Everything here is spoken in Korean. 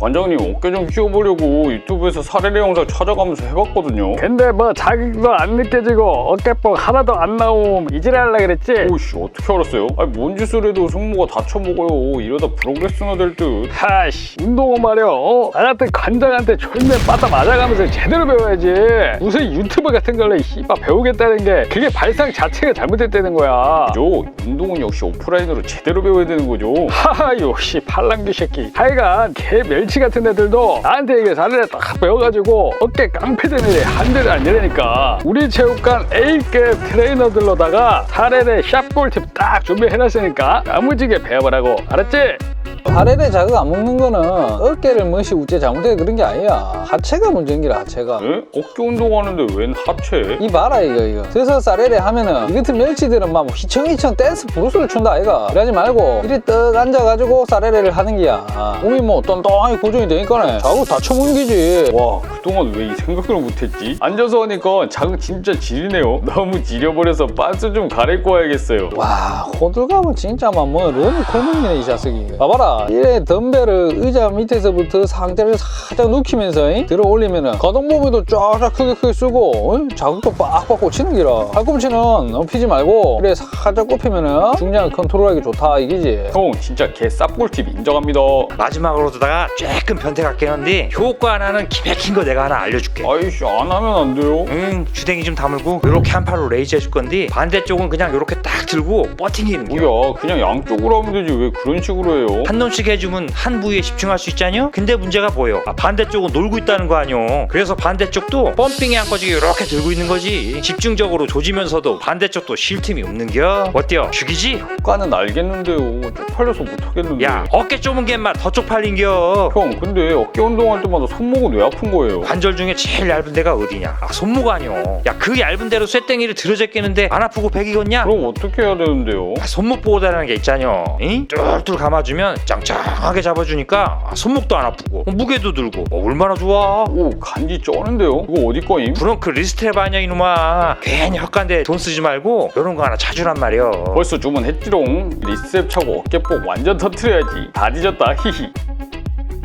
관장님 어깨 좀 키워보려고 유튜브에서 사례례 영상 찾아가면서 해봤거든요. 근데 뭐 자극도 안 느껴지고 어깨뽕 하나도 안 나옴 이지랄 하려 그랬지? 오씨 어떻게 알았어요? 아니 뭔 짓을 해도 승모가 다쳐먹어요. 이러다 프로그레스나 될 듯. 하씨 운동은 말이야 어? 나 같은 관장한테 졸면 빠따 맞아가면서 제대로 배워야지 무슨 유튜브 같은 걸로 씨발 배우겠다는 게 그게 발상 자체가 잘못됐다는 거야 죠 운동은 역시 오프라인으로 제대로 배워야 되는 거죠. 하하 역시 팔랑귀 새끼 하여간 개멸 치 같은 애들도 나한테 이게 사례를 딱 배워가지고 어깨 깡패된 한대를 안 되니까 우리 체육관 A급 트레이너들로다가 사례를 샵골팁 딱 준비해놨으니까 야무지게 배워보라고 알았지? 사례를 자극 안 먹는 거는 어깨를 멋이 우째 잘못해 그런 게 아니야 하체가 문제인 기라 하체가 에? 어깨 운동하는데 웬 하체? 이 봐라 이거 이거 서서 사례래 하면은 이 같은 멸치들은 막 휘청휘청 댄스 브루스를 춘다 아이가 그러지 말고 이리 떡 앉아가지고 사례를 하는 기야 몸이 뭐 똥똥하게 고정이 되니까네 자꾸 다쳐먹는 기지 와 그동안 왜 이 생각을 못했지? 앉아서 하니까 자극 진짜 지리네요. 너무 지려버려서 빤스 좀 갈아입고 와야겠어요. 와 호들갑은 진짜 막뭐 너무 커먹이네 이 자식이 봐봐라 이래 덤벨을 의자 밑에서부터 상체를 살짝 눕히면서 잉? 들어 올리면은 가동 범위도 쫙쫙 크게 크게 쓰고 잉? 자극도 빡빡 꽂히는 기라 팔꿈치는 넘피지 말고 이래 살짝 꼽히면은 중량을 컨트롤하기 좋다 이기지 형 진짜 개 쌉꿀팁 인정합니다. 마지막으로다가 조금 변태 같긴 한데 효과 하나는 기맥힌 거 내가 하나 알려줄게 아이씨 안 하면 안 돼요? 응 주댕이 좀 다물고 이렇게 한 팔로 레이즈 해줄 건데 반대쪽은 그냥 이렇게 딱 들고 버팅기는 거 뭐야 그냥 양쪽으로 하면 되지 왜 그런 식으로 해요? 한 놈씩 해주면 한 부위에 집중할 수 있잖여? 근데 문제가 보여 아, 반대쪽은 놀고 있다는 거 아니오 그래서 반대쪽도 펌핑이 안 꺼지게 이렇게 들고 있는 거지 집중적으로 조지면서도 반대쪽도 쉴 틈이 없는겨 어때요 죽이지? 효과는 알겠는데요. 쪽팔려서 못하겠는데. 야 어깨 좁은 게 인마 더 쪽팔린겨 형 근데 어깨 운동할 때마다 손목은 왜 아픈 거예요? 관절 중에 제일 얇은 데가 어디냐? 아 손목 아니오. 야그 얇은 데로 쇠땡이를 들어제끼는데 안 아프고 백이겠냐? 그럼 어떻게 해야 되는데요? 아, 손목 보호대라는 게 있잖여. 응? 뚫뚫 감아주면 짱짱하게 잡아주니까 아, 손목도 안 아프고 어, 무게도 들고 어, 얼마나 좋아. 오 간지 쩌는데요? 이거 어디 거임? 브렁크 리스트랩 아니야 이놈아. 괜히 헛간데 돈 쓰지 말고 이런 거 하나 찾으란 말이여. 벌써 주문했지롱 리셉 차고 어깨뽕 완전 터트려야지 다 뒤졌다 히히